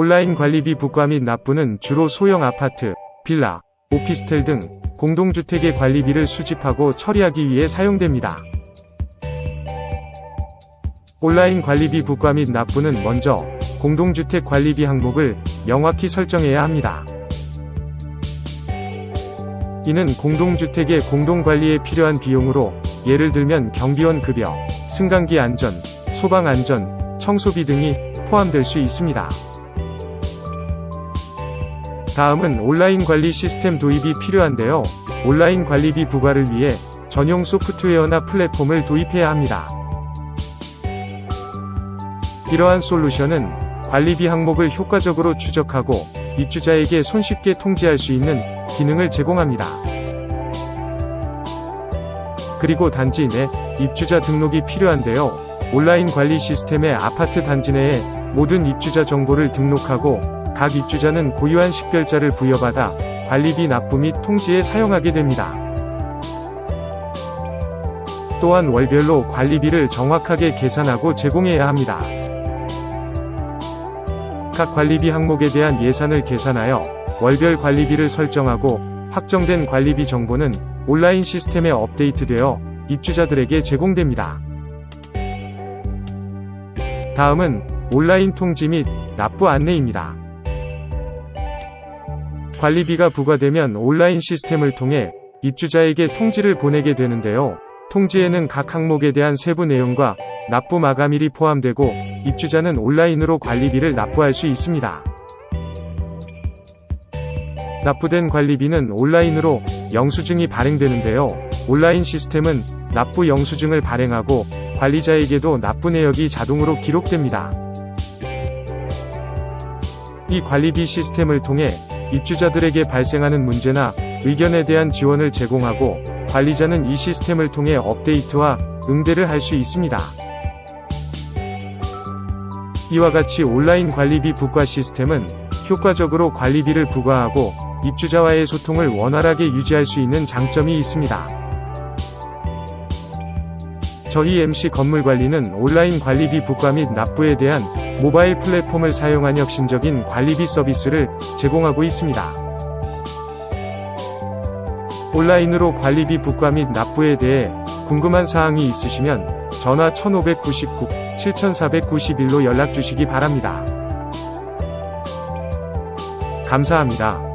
온라인 관리비 부과 및 납부는 주로 소형 아파트, 빌라, 오피스텔 등 공동주택의 관리비를 수집하고 처리하기 위해 사용됩니다. 온라인 관리비 부과 및 납부는 먼저 공동주택 관리비 항목을 명확히 설정해야 합니다. 이는 공동주택의 공동관리에 필요한 비용으로 예를 들면 경비원 급여, 승강기 안전, 소방 안전, 청소비 등이 포함될 수 있습니다. 다음은 온라인 관리 시스템 도입이 필요한데요. 온라인 관리비 부과를 위해 전용 소프트웨어나 플랫폼을 도입해야 합니다. 이러한 솔루션은 관리비 항목을 효과적으로 추적하고 입주자에게 손쉽게 통지할 수 있는 기능을 제공합니다. 그리고 단지 내 입주자 등록이 필요한데요. 온라인 관리 시스템의 아파트 단지 내에 모든 입주자 정보를 등록하고 각 입주자는 고유한 식별자를 부여받아 관리비 납부 및 통지에 사용하게 됩니다. 또한 월별로 관리비를 정확하게 계산하고 제공해야 합니다. 각 관리비 항목에 대한 예산을 계산하여 월별 관리비를 설정하고 확정된 관리비 정보는 온라인 시스템에 업데이트되어 입주자들에게 제공됩니다. 다음은 온라인 통지 및 납부 안내입니다. 관리비가 부과되면 온라인 시스템을 통해 입주자에게 통지를 보내게 되는데요. 통지에는 각 항목에 대한 세부 내용과 납부 마감일이 포함되고 입주자는 온라인으로 관리비를 납부할 수 있습니다. 납부된 관리비는 온라인으로 영수증이 발행되는데요. 온라인 시스템은 납부 영수증을 발행하고 관리자에게도 납부 내역이 자동으로 기록됩니다. 이 관리비 시스템을 통해 입주자들에게 발생하는 문제나 의견에 대한 지원을 제공하고 관리자는 이 시스템을 통해 업데이트와 응대를 할 수 있습니다. 이와 같이 온라인 관리비 부과 시스템은 효과적으로 관리비를 부과하고 입주자와의 소통을 원활하게 유지할 수 있는 장점이 있습니다. 저희 MC 건물 관리는 온라인 관리비 부과 및 납부에 대한 모바일 플랫폼을 사용한 혁신적인 관리비 서비스를 제공하고 있습니다. 온라인으로 관리비 부과 및 납부에 대해 궁금한 사항이 있으시면 전화 1599 7491로 연락 주시기 바랍니다. 감사합니다.